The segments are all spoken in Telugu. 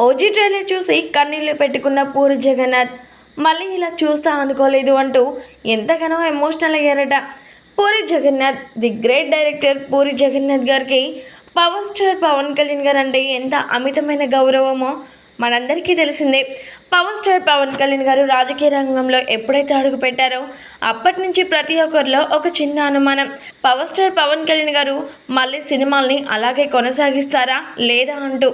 ఓజీ ట్రైలర్ చూసి కన్నీళ్ళు పెట్టుకున్న పూరి జగన్నాథ్ మళ్ళీ ఇలా చూస్తా అనుకోలేదు అంటూ ఎంతగానో emotional అయ్యారట. Puri Jagannadh the great director Puri Jagannadh గారికి పవర్ స్టార్ పవన్ కళ్యాణ్ గారు అంటే ఎంత అమితమైన గౌరవమో మనందరికీ తెలిసిందే. పవర్ స్టార్ పవన్ కళ్యాణ్ గారు రాజకీయ రంగంలో ఎప్పుడైతే అడుగు పెట్టారో అప్పటి నుంచి ప్రతి ఒక్కరిలో ఒక చిన్న అనుమానం. పవర్ స్టార్ పవన్ కళ్యాణ్ గారు మళ్ళీ సినిమాల్ని అలాగే కొనసాగిస్తారా లేదా అంటూ.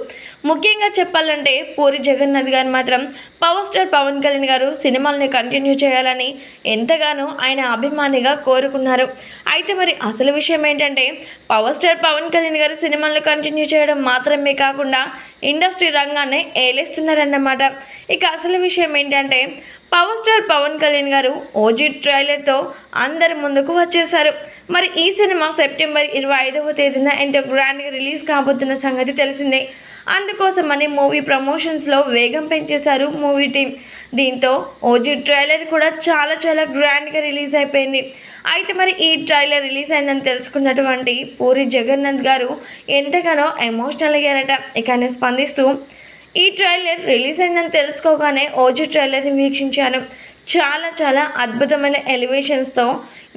ముఖ్యంగా చెప్పాలంటే పూరి జగన్నాథ్ గారు మాత్రం పవర్ స్టార్ పవన్ కళ్యాణ్ గారు సినిమాల్ని కంటిన్యూ చేయాలని ఎంతగానో ఆయన అభిమానిగా కోరుకున్నారు. అయితే మరి అసలు విషయం ఏంటంటే పవర్ స్టార్ పవన్ కళ్యాణ్ గారు సినిమాలను కంటిన్యూ చేయడం మాత్రమే కాకుండా ఇండస్ట్రీ రంగాన్ని తేలేస్తున్నారన్నమాట. ఇక అసలు విషయం ఏంటంటే పవర్ స్టార్ పవన్ కళ్యాణ్ గారు ఓజీ ట్రైలర్తో అందరి ముందుకు వచ్చేశారు. మరి ఈ సినిమా సెప్టెంబర్ ఇరవై ఐదవ తేదీన ఎంతో గ్రాండ్గా రిలీజ్ కాబోతున్న సంగతి తెలిసిందే. అందుకోసమని మూవీ ప్రమోషన్స్లో వేగం పెంచేశారు మూవీ టీం. దీంతో ఓజీ ట్రైలర్ కూడా చాలా చాలా గ్రాండ్గా రిలీజ్ అయిపోయింది. అయితే మరి ఈ ట్రైలర్ రిలీజ్ అయిందని తెలుసుకున్నటువంటి పూరి జగన్నాథ్ గారు ఎంతగానో ఎమోషనల్ అయ్యారట. ఇక స్పందిస్తూ ఈ ట్రైలర్ రిలీజ్ అయిందని తెలుసుకోగానే ఓజీ ట్రైలర్ని వీక్షించాను. చాలా చాలా అద్భుతమైన ఎలివేషన్స్తో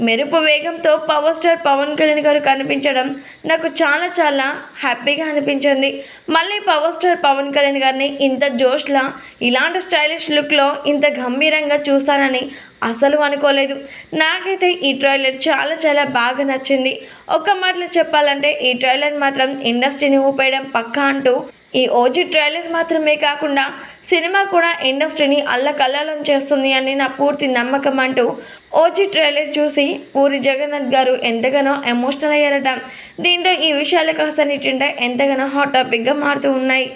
మెరుపు వేగంతో పవర్ స్టార్ పవన్ కళ్యాణ్ గారు కనిపించడం నాకు చాలా చాలా హ్యాపీగా అనిపించింది. మళ్ళీ పవర్ స్టార్ పవన్ కళ్యాణ్ గారిని ఇంత జోష్లా ఇలాంటి స్టైలిష్ లుక్లో ఇంత గంభీరంగా చూస్తానని అసలు అనుకోలేదు. నాకైతే ఈ ట్రైలర్ చాలా చాలా బాగా నచ్చింది. ఒక్క మాటలో చెప్పాలంటే ఈ ట్రైలర్ మాత్రం ఇండస్ట్రీని ఊపేయడం పక్కా అంటూ ఈ ఓజీ ట్రైలర్ మాత్రమే కాకుండా సినిమా కూడా ఇండస్ట్రీని అల్లకల్లోలం చేస్తుంది అని నా పూర్తి నమ్మకం అంటూ ఓజీ ట్రైలర్ చూసి పూరి జగన్నాథ్ గారు ఎంతగానో ఎమోషనల్ అయ్యారట. దీంతో ఈ విషయాలు కాస్త నిట్టింటే ఎంతగానో హాట్ టాపిక్గా మారుతూ ఉన్నాయి.